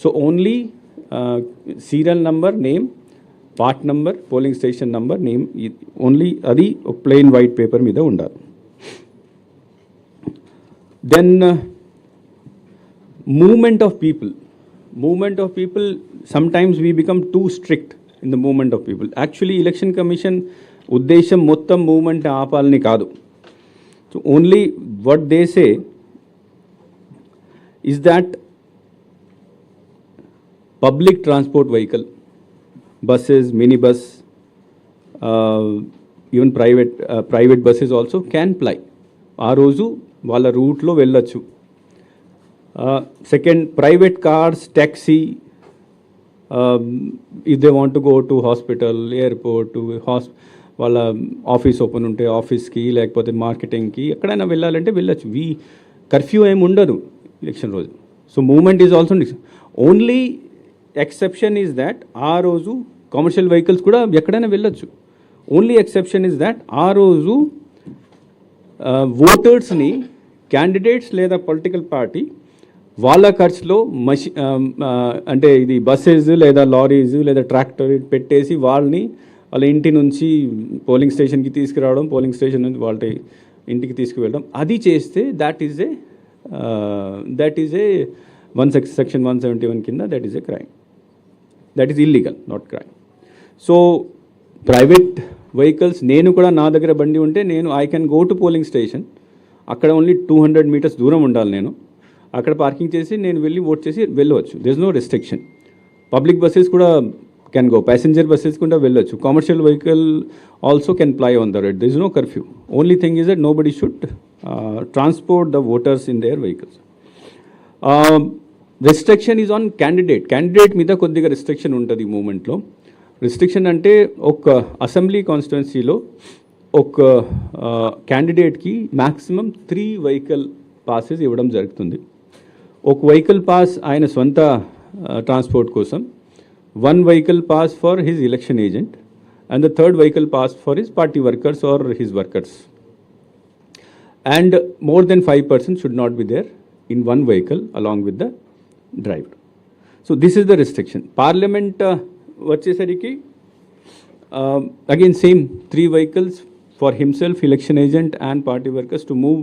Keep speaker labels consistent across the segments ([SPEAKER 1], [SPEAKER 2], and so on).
[SPEAKER 1] So only serial number name name, part number polling station number name only అది plain white paper మీద ఉండాలి then movement of people movement of people sometimes we become too strict in the movement of people actually election commission ఉద్దేశం మొత్తం movement ఆపాలని కాదు so only what these is that public transport vehicle buses, minibus, uh, even private private buses also can ply ఆ రోజు వాళ్ళ రూట్లో వెళ్ళొచ్చు. Second private cars taxi if they want to go to hospital airport has వాళ్ళ office open ఉంటే ఆఫీస్కి లేకపోతే మార్కెటింగ్కి ఎక్కడైనా వెళ్ళాలంటే వెళ్ళొచ్చు. వీ కర్ఫ్యూ ఏమి ఉండదు ఎలక్షన్ రోజు. So movement is also only exception is that ఆ రోజు కమర్షియల్ వెహికల్స్ కూడా ఎక్కడైనా వెళ్ళొచ్చు. ఓన్లీ ఎక్సెప్షన్ ఈజ్ దాట్ ఆ రోజు ఓటర్స్ని క్యాండిడేట్స్ లేదా పొలిటికల్ పార్టీ వాళ్ళ ఖర్చులో మషి అంటే ఇది బస్సెస్ లేదా లారీస్ లేదా ట్రాక్టర్ పెట్టేసి వాళ్ళని వాళ్ళ ఇంటి నుంచి పోలింగ్ స్టేషన్కి తీసుకురావడం పోలింగ్ స్టేషన్ నుంచి వాళ్ళ ఇంటికి తీసుకువెళ్ళడం. అది చేస్తే that is a that is a one sec section one seventy one కింద that is a crime that is illegal not crime so private vehicles నేను కూడా నా దగ్గర బండి ఉంటే నేను I can go to polling station అక్కడ ఓన్లీ టూ హండ్రెడ్ మీటర్స్ దూరం ఉండాలి నేను. అక్కడ పార్కింగ్ చేసి నేను వెళ్ళి ఓట్ చేసి వెళ్ళవచ్చు. This no restriction public buses కూడా కెన్ గో ప్యాసింజర్ బస్సెస్ కూడా వెళ్ళొచ్చు. Commercial vehicle also can ply on the road this no curfew only thing is that nobody should transport the voters in their vehicles restriction is on candidate candidate మీద కొద్దిగా restriction ఉంటుంది ఈ మూమెంట్లో restriction అంటే ఒక assembly కాన్స్టిట్యున్సీలో ఒక క్యాండిడేట్కి మ్యాక్సిమం త్రీ వెహికల్ పాసెస్ ఇవ్వడం జరుగుతుంది. ఒక వెహికల్ పాస్ ఆయన సొంత ట్రాన్స్పోర్ట్ కోసం one vehicle pass for his election agent and the third vehicle pass for his party workers or his workers and more than 5% should not be there in one vehicle along with the driver. Driven so this the the restriction parliament వచ్చేసరికి again same three vehicles for himself election agent and party workers to move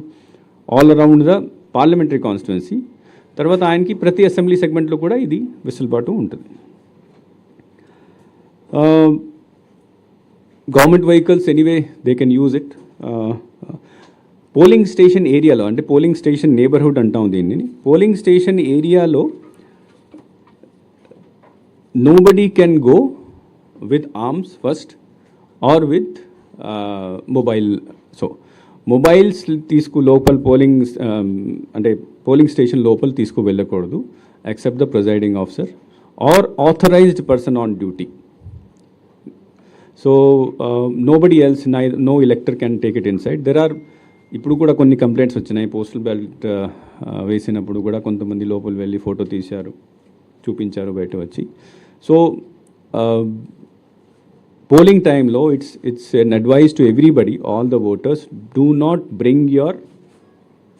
[SPEAKER 1] all around the parliamentary constituency తర్వాత ఆయనకి ప్రతి assembly సెగ్మెంట్లో కూడా ఇది వెసులుబాటు ఉంటుంది. Government vehicles anyway they can use it polling station ఏరియాలో అంటే పోలింగ్ స్టేషన్ నేబర్హుడ్ అంటాం దీన్ని. పోలింగ్ స్టేషన్ ఏరియాలో nobody can go with arms first or with mobile so mobiles తీసుకు లోపల పోలింగ్ um, అంటే పోలింగ్ స్టేషన్ లోపల తీసుకు వెళ్ళకూడదు except the presiding officer or authorised person on duty so nobody else no elector can take it inside there are ఇప్పుడు కూడా కొన్ని complaints వచ్చినాయి పోస్టల్ బ్యాలెట్ వేసినప్పుడు కూడా కొంతమంది లోపల వెళ్ళి ఫోటో తీశారు చూపించారు బయట వచ్చి సో పోలింగ్ టైంలో it's it's an advice to everybody all the voters do not bring your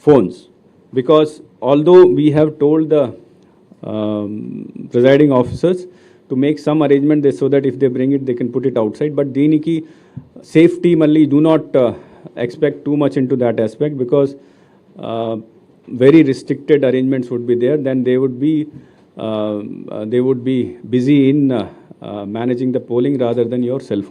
[SPEAKER 1] phones because although we have told the presiding officers to make some arrangement this so that if they bring it they can put it outside but దీనికి safety మళ్ళీ do not expect too much into that aspect because uh, very restricted arrangements would be there then they would be uh, uh, they would be busy in uh, uh, managing the polling rather than your cell phone